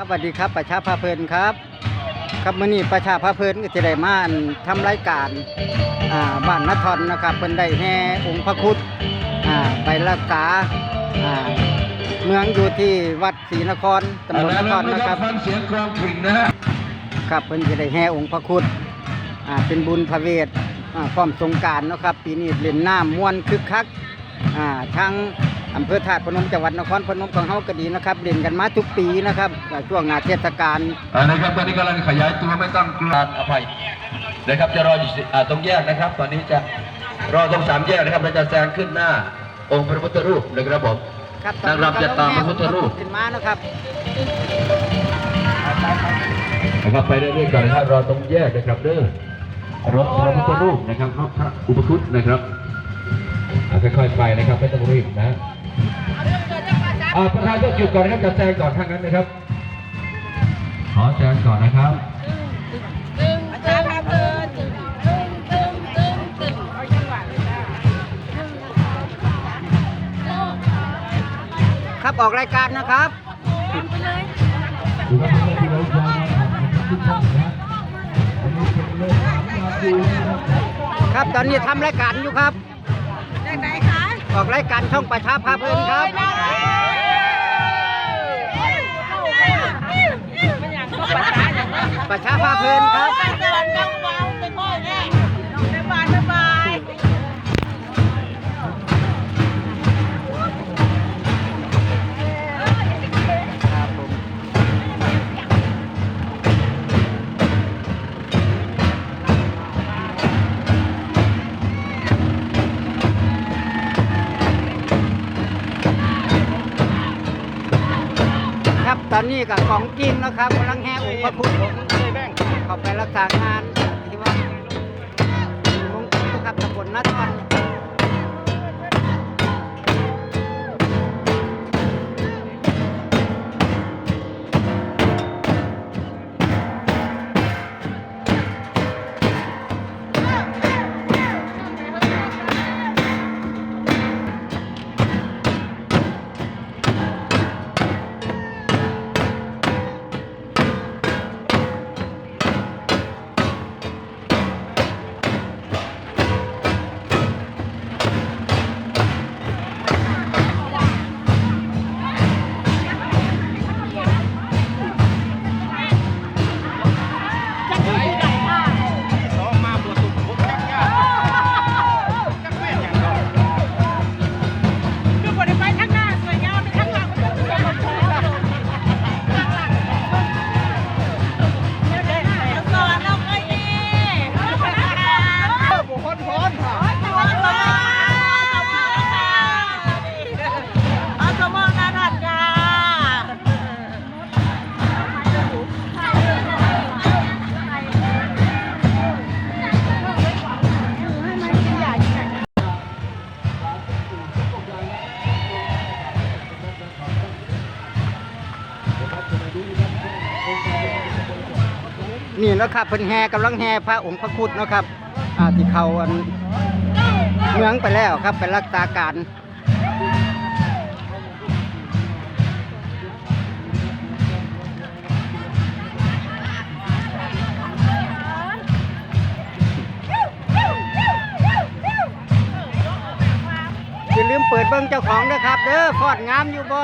ครับสวัสดีครับประชาภาเพลินครับ ครับมื้อนี้ประชาภาเพลินก็จะได้มาอันทำรายการอ่าบ้านนาทอนนะครับเพิ่นได้แห่องค์พระครุดอ่าไปรักษาอ่าเมืองอยู่ที่วัดศรีนครตำบลนาทอนนะครับฟังเสียงกรองกริ่งนะฮะครับเพิ่นจะได้แห่องค์พระครุดอ่าเป็นบุญพระเวทอ่าพร้อมสงกรารนาะครับ ปีนี้เล่นน้ำม่วนคึกคักอ่าทั้ง อำเภอธาตุพนมจังหวัดนครพนมของเฮาก็ดีนะครับเล่นกันมาทุกปีนะครับอ่าช่วงงานเทศกาลอ่านะครับตอนนี้กำลังขยายตัวไม่ต้องกลัวอภัยนะครับจะรออยู่สิอ่าตรงแยกนะครับ ตอนนี้จะรอตรงสามแยกนะครับเราจะแซงขึ้นหน้า องค์พระพุทธรูปนะครับผมครับนางรำจะตามพระพุทธรูปขึ้นมานะครับนะครับไปเรื่อยๆก่อนนะครับรอตรงแยกนะครับเด้อรถพระพุทธรูปนะครับรถพระอุปคุตนะครับอ่าค่อยๆไปนะครับไม่ต้องรีบนะอ่า ประธานต้องหยุดก่อนนะครับจะแซงก่อนถ้างั้นนะครับ ขอแซงก่อนนะครับตึงอาจารย์ครับเดินตึงตึงตึงตึงตึงเอาจังหวะเลยจ้าครับออกรายการนะครับไปเลยดูครับที่เราจะทุกท่านนะอันนี้เป็นเรื่องของการดูนะครับครับตอนนี้ทำรายการอยู่ครับได้ไหนคะ ออกรายการช่องประชาภาเพลินครับมันอย่างก็ปัสสาวะอย่างนั้นประชาภาเพลินครับ นนี้กับของจริงนะครับกำลังแห่องค์พระพุทธเข้าไปรักษางานที่ว่ามงคลนะครับตำบลนาทอน นี่นะครับเพิ่นแห่กำลังแห่พระองค์พระคุดนะครับอ่าที่เขาอันเมืองไปแล้วครับไปรักษาการอย่าลืมเปิดเบิ้งเจ้าของด้วยครับ เด้อฟอดงามอยู่บ่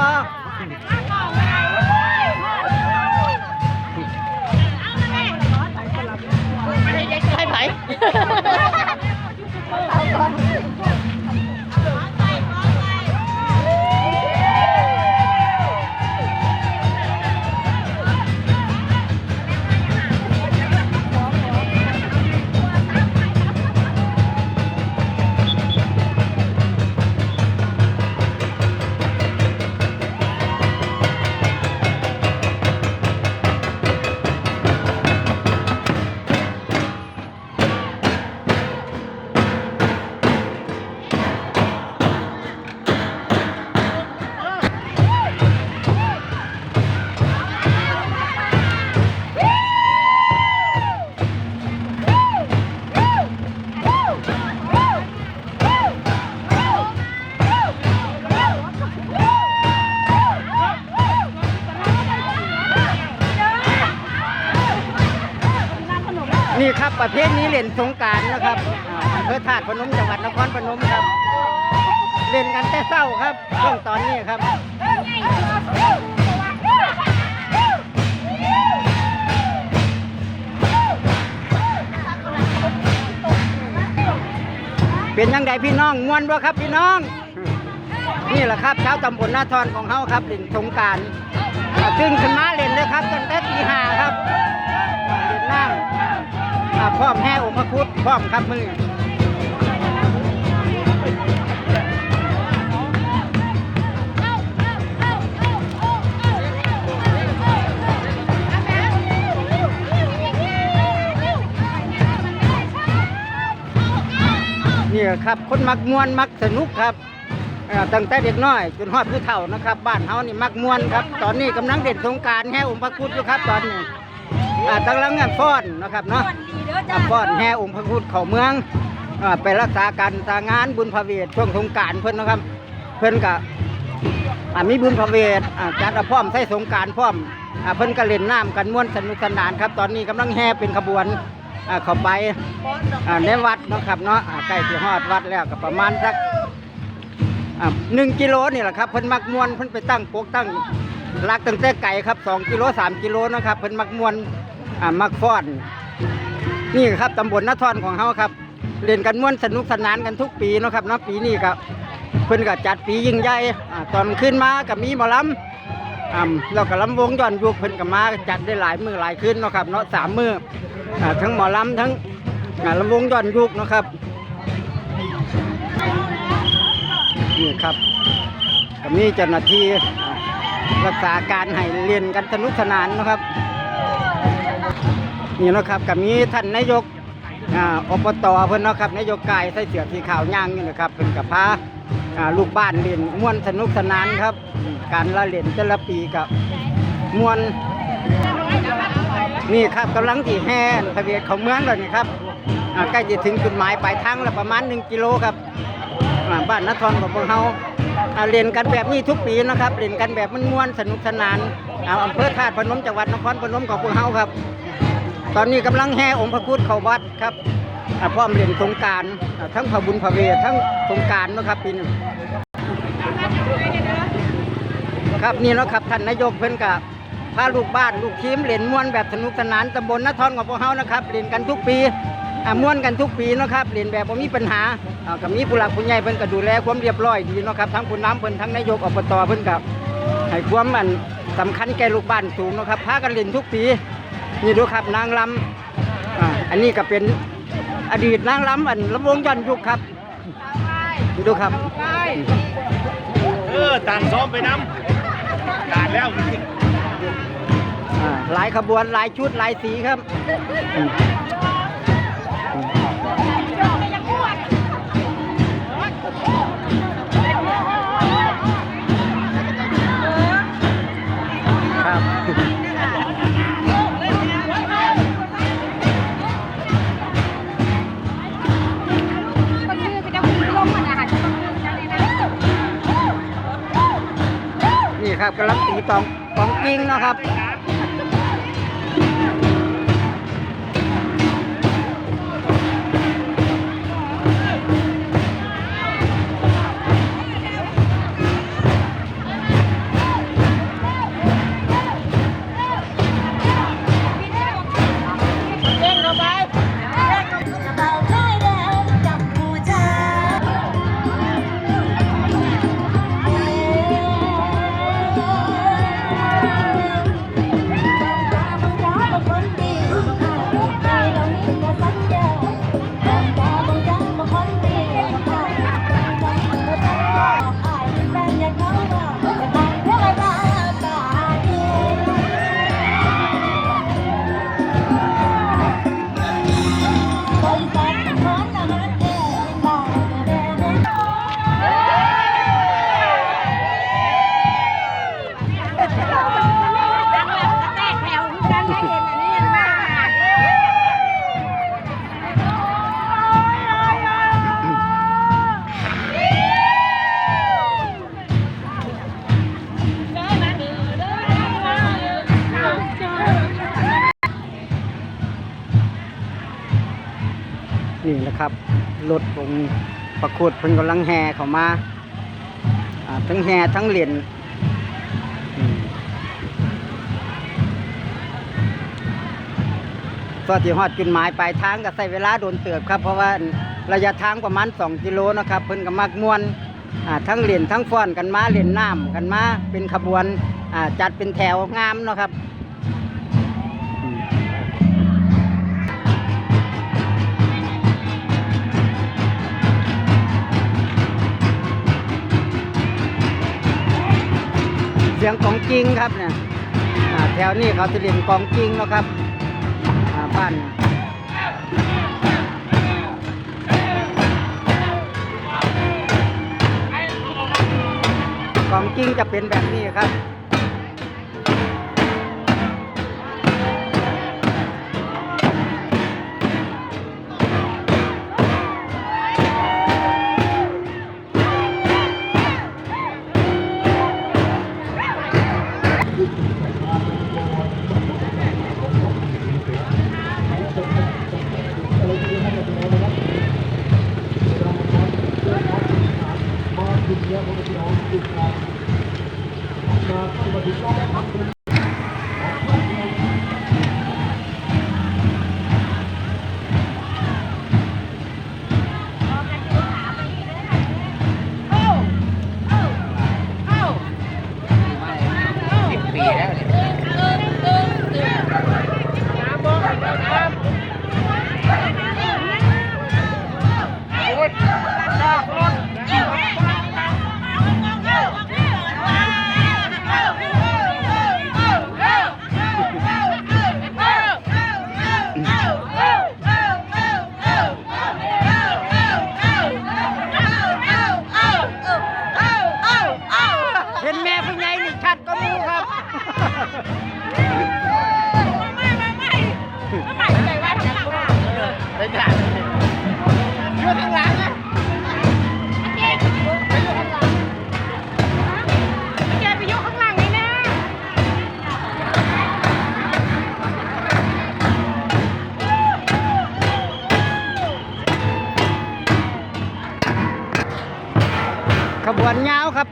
นี่ครับประเภทนี้เล่นสงการนะครับอำเภอธาตุพนมจังหวัดนครพนมครับ เล่นกันแต่เศร้าครับช่วงตอนนี้ครับเป็นยังไงพี่น้องมวนบ่ครับพี่น้อง นี่แหละครับชาวตำบลนาทอนของเฮาครับเล่นสงการซึ่งขึ้นมาเล่นเลยครับตั้งแต่ตีห้าครับ พร้อมแห่องค์พระพุทธพร้อมครับมือนี่ครับ คนมักมวนมักสนุกครับตั้งแต่เด็กน้อยจนฮอดผู้เฒ่านะครับ บ้านเฮานี่มักมวนครับ ตอนนี้กำลังเด่นสงการแห่องค์พระพุทธอยู่ครับ ตอนนี้กำลังงานฟ้อนนะครับเนาะ อ่าป้อนแห่องค์พระพุทธเขาเมืองอ่าไปรักษาการตางานบุญพระเวทช่วงสงกรารเพิ่นนะครับ เพิ่นก็อ่ามีบุญพระเวทอ่าจัดอาพร้อมใส่สงกรารพร้อมอ่าเพิ่นก็เล่นน้ำกันม่วนสนุกสนานครับ ตอนนี้กำลังแห่เป็นขบวนอ่าเข้าไปอ่าในวัดเนาะครับเนาะอ่าใกล้สิฮอดวัดแล้วก็ประมาณสัก อ่าหนึ่งกิโลนี่แหละครับเพิ่นมักมวนเพิ่นไปตั้งปกตั้งลักตั้งแต่ไก่ครับสองกิโลสามกิโลนะครับเพิ่นมักมวนอ่ามักฟ้อน นี่ครับตำบลนาทอนของเขาครับเล่นกันม่วนสนุกสนานกันทุกปีเนาะครับนะปีนี้ครับเพิ่นก็จัดปียิ่งใหญ่ตอนขึ้นมากับมีหมอลำอ่าแล้วก็ลำวงย้อนยุคเพิ่นก็มาจัดได้หลายมือหลายคืนเนาะครับเนาะสามมืออ่าทั้งหมอลำทั้งอ่าลำวงย้อนยุคเนาะครับนี่ครับก็มีเจ้าหน้าที่รักษาการให้เรียนกันสนุกสนานนะครับ นี่เนาะครับกับมีท่านนายกอ่าอบตเพิ่นเนาะครับนายกกายใส่เสื้อสีขาวย่างนี่นะครับเพิ่นกับพาอ่าลูกบ้านเล่นม่วนสนุกสนานครับ การละเล่นแต่ละปีกับม่วนนี่ครับกำลังที่แห่ทะเบียนของเมืองแล้วนี่ครับอ่าใกล้จะถึงจุดหมายปลายทางแล้วประมาณ1กิโลครับอ่าบ้านนครของพวกเฮาอ่าเล่นกันแบบนี้ทุกปีนะครับเล่นกันแบบมันม่วนสนุกสนานอ่าอำเภอธาตุพนมจังหวัดนครพนมของพวกเฮาครับ ตอนนี้กำลังแห่องค์พระพุทธเข้าวัดครับพร้อมเล่นสงการทั้งพระบุญพระเวททั้งสงการนะครับปีนี้ครับนี่เนาะครับท่านนายกเพิ่นกับพาลูกบ้านลูกทีมเล่นม่วนแบบสนุกสนานตำบลนทอนของพวกเฮานะครับเล่นกันทุกปีม่วนกันทุกปีนะครับเล่นแบบบ่มีปัญหากับมีผู้หลักผู้ใหญ่เพิ่นก็ดูแลความเรียบร้อยดีนะครับทั้งผู้นำเพิ่นทั้งนายกอบตเพิ่นกับให้ความมันสำคัญแก่ลูกบ้านสูงนะครับพากันเล่นทุกปี นี่ดูครับนางลำอ่าอันนี้ก็เป็นอดีตนางลำอันลำวงย้อนยุคครับนี่ดูครับ เออต่างซ้อมไปน้ำการแล้วจริงอ่าหลายขบวนหลายชุดหลายสีครับอืมครับ นี่ครับกำลังตีตองของจริงนะครับ นี่นะครับรถองค์ประคุดเพิ่นกำลังแห่เข้ามาทั้งแห่ทั้งเหรียญอืมก็ที่ฮอดจุดหมายปลายทางก็ใช้เวลาโดนเติบครับ เพราะว่าระยะทางประมาณ 2 กิโลนะครับ เพิ่นก็มักมวนทั้งเหรียญทั้งฟ้อนกันมาเหรียญน้ำกันมาเป็นขบวนจัดเป็นแถวงามเนาะครับ สียงของจริงครับเนี่ยแถวนี้เขาจะเรียนกองจริงแล้วครับบ้านกองจริงจะเป็นแบบนี้ครับ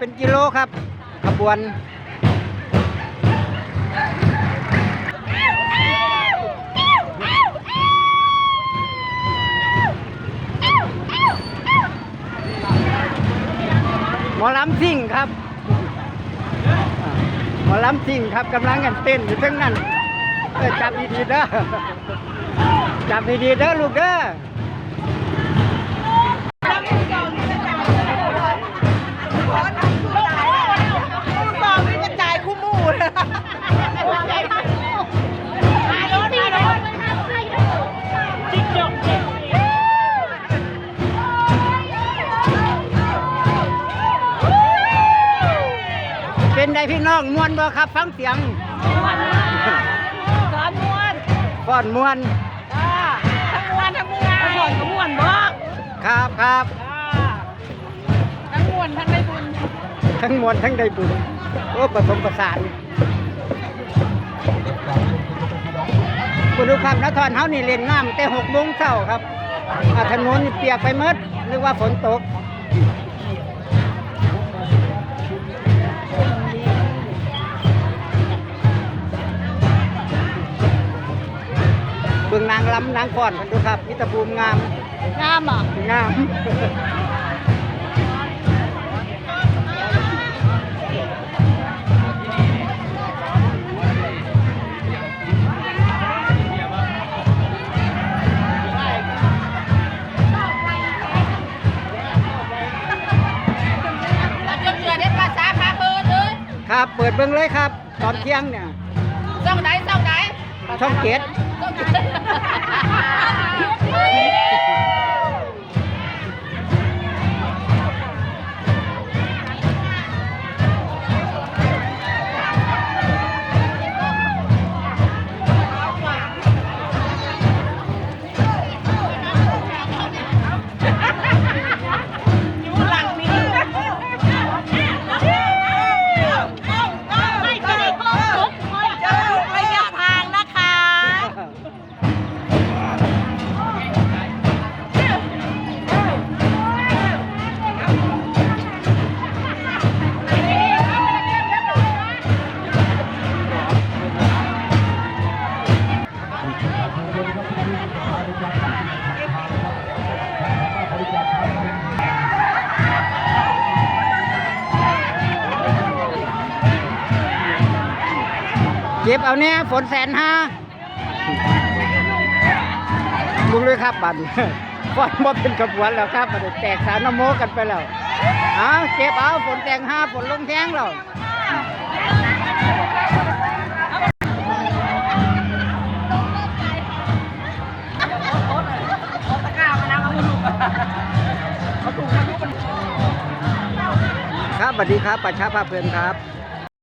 เป็นกิโลครับ ขบวนหมอลำซิ่งครับ หมอลำซิ่งครับกำลังกันเต้นอยู่ทั้งนั้นเออจับดีๆเด้อจับดีๆเด้อลูกเด้อ เป็นไดพี่น้องมวนบ่ครับฟังเสียงสอนม้วนฟ้อนมวนจ้าทั้งม้วนทั้งม้วนสอนก็ม้วนบ่ครับครับจ้าทั้งม้วนทั้งได้บุญทั้งมวนทั้งได้บุญโอ้ผสมประสานคุณดูครับนครเฮานี่เล่นน้ำแต่หกโมงเช้าครับอ่าถนนนี่เปียกไปหมดนึกว่าฝนตก งนางล้ำนางฟ้อนกันดูครับมิตรภูมิงามงามอะงามเราจะเหลือได้ภาษาพาเพลินเลยครับ เปิดเบิ่งเลยครับ ตอนเที่ยงเนี่ยช่องไหนช่องไหน ช่องเจ็ด เก็บเอาเนี่ยฝนแสนห้าลุงเลยครับบันฟอนมาเป็นขบวนแล้วครับบันแตกสารนโมกันไปแล้วเอาเก็บเอาฝนแตงห้าฝนลงแทงแล้วครับสวัสดีครับประชาภาเพลินครับ